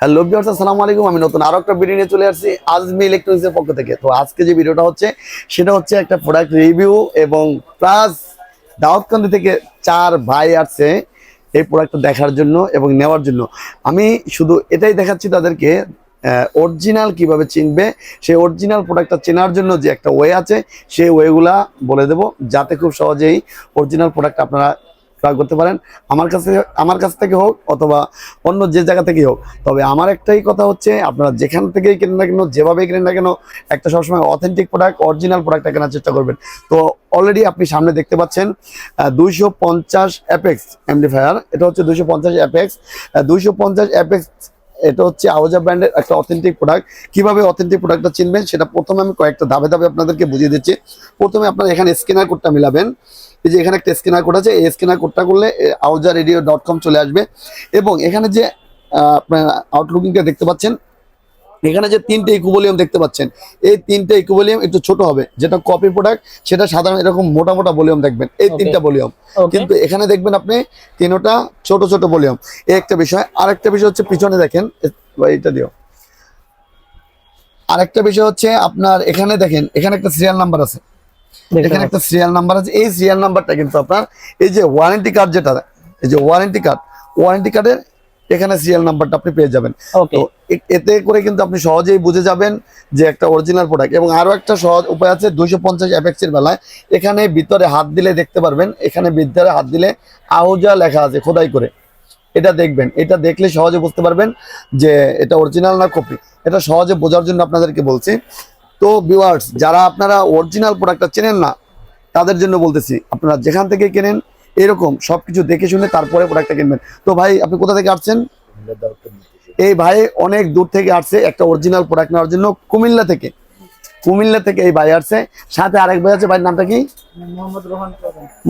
Hello viewers আসসালামু আলাইকুম। আমি নতুন আরও একটা ভিডিও নিয়ে চলে আসছি আজমি ইলেকট্রনিক্সের পক্ষ থেকে। তো আজকে যে ভিডিওটা হচ্ছে, সেটা হচ্ছে একটা প্রোডাক্ট রিভিউ এবং প্লাস দাউদকান্দি থেকে চার ভাই আসছে এই প্রোডাক্টটা দেখার জন্য এবং নেওয়ার জন্য। আমি শুধু এটাই দেখাচ্ছি তাদেরকে অরিজিনাল কীভাবে চিনবে, সেই অরিজিনাল প্রোডাক্টটা চেনার জন্য যে একটা ওয়ে আছে, সেই ওয়েগুলা বলে দেব। যাতে খুব সহজেই অরিজিনাল প্রোডাক্ট আপনারা ক্রয় করতে পারেন। আমার কাছে, আমার কাছ থেকে হোক অথবা অন্য যে জায়গা থেকেই হোক। তবে আমার একটাই কথা হচ্ছে, আপনারা যেখান থেকেই কেনেন না কেন, যেভাবেই কেনেন না কেন, একটা সবসময় অথেন্টিক প্রোডাক্ট অরিজিনাল প্রোডাক্টটা কেনার চেষ্টা করবেন। তো অলরেডি আপনি সামনে দেখতে পাচ্ছেন দুইশো পঞ্চাশ অ্যাপেক্স এমডিফায়ার এটা হচ্ছে দুইশো পঞ্চাশ অ্যাপেক্স দুইশো পঞ্চাশ অ্যাপেক্স এটা হচ্ছে আওজা ব্র্যান্ডের একটা অথেন্টিক প্রোডাক্ট কীভাবে অথেন্টিক প্রোডাক্টটা চিনবেন, সেটা প্রথমে আমি কয়েকটা ধাপে ধাপে আপনাদেরকে বুঝিয়ে দিচ্ছি। প্রথমে আপনারা এখানে স্ক্যানার কোডটা মিলাবেন। এই যে এখানে একটা স্ক্যানার কোড আছে এই স্ক্যানার কোডটা করলে আউজা রেডিও ডট কম চলে আসবে। এবং এখানে যে আপনার আউটলুকিংটা দেখতে পাচ্ছেন এখানে যে তিনটে ইকুভলিয়াম দেখতে পাচ্ছেন এই তিনটে ইকুভলিয়াম একটু ছোট হবে। যেটা কপি প্রোডাক্ট সেটা সাধারণ এরকম মোটা মোটা ভলিউম দেখবেন এই তিনটা ভলিউম কিন্তু এখানে দেখবেন আপনি তিনোটা ছোট ছোট ভলিউম এই একটা বিষয় আরেকটা বিষয় হচ্ছে পিছনে দেখেন এ- বা এইটা দিও। আরেকটা বিষয় হচ্ছে আপনার এখানে দেখেন এখানে একটা সিরিয়াল নাম্বার আছে। এখানে একটা সিরিয়াল নাম্বার আছে। এই সিরিয়াল নাম্বারটা কিন্তু আপনার এই যে ওয়ারেন্টি কার্ড যেটা এই যে ওয়ারেন্টি কার্ড ওয়ারেন্টি কার্ডের এখানে সিরিয়াল নাম্বারটা আপনি পেয়ে যাবেন। তো এতে করে কিন্তু আপনি সহজেই বুঝে যাবেন যে একটা অরিজিনাল প্রোডাক্ট এবং আরও একটা সহজ উপায় আছে দুইশো পঞ্চাশ এর বেলায় এখানে ভিতরে হাত দিলে দেখতে পারবেন এখানে ভিতরে হাত দিলে আহুজা লেখা আছে খোদাই করে। এটা দেখবেন এটা দেখলে সহজে বুঝতে পারবেন যে এটা অরিজিনাল না কপি এটা সহজে বোঝার জন্য আপনাদেরকে বলছি তো ভিউয়ার্স যারা আপনারা অরিজিনাল প্রোডাক্টটা চেনেন না তাদের জন্য বলতেছি আপনারা যেখান থেকে কেনেন এরকম সবকিছু দেখে শুনে তারপরে প্রোডাক্টটা কিনবেন। তো ভাই আপনি কোথা থেকে আসছেন? এই ভাই অনেক দূর থেকে আসছে একটা অরিজিনাল প্রোডাক্ট নেওয়ার জন্য কুমিল্লা থেকে। কুমিল্লা থেকে এই ভাই আসছে। সাথে আরেক ভাই আছে ভাইয়ের নামটা কি?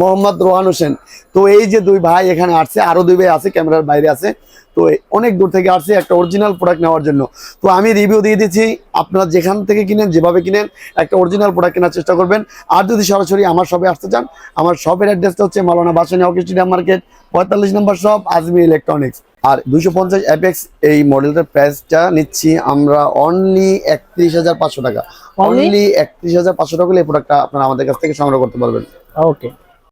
মোহাম্মদ রোহান হোসেন। তো এই যে দুই ভাই এখানে আসছে আরও দুই ভাই আছে ক্যামেরার বাইরে আছে। তো অনেক দূর থেকে আসছে একটা অরিজিনাল প্রোডাক্ট নেওয়ার জন্য। তো আমি রিভিউ দিয়ে দিচ্ছি আপনারা যেখান থেকে কিনেন যেভাবে কিনেন একটা অরিজিনাল প্রোডাক্ট কেনার চেষ্টা করবেন। আর যদি সরাসরি আমার শপে আসতে চান আমার শপের অ্যাড্রেসটা হচ্ছে মালানা বাসানি অকিস্টিডিয়াম মার্কেট পঁয়তাল্লিশ নম্বর শপ আজমি ইলেকট্রনিক্স আর দুশো পঞ্চাশ অ্যাপেক্স এই মডেলটার প্রাইসটা নিচ্ছি আমরা অনলি একত্রিশ হাজার পাঁচশো টাকা। অনলি একত্রিশ হাজার পাঁচশো টাকা এই প্রোডাক্টটা আপনারা আমাদের কাছ থেকে সংগ্রহ করতে পারবেন। ওকে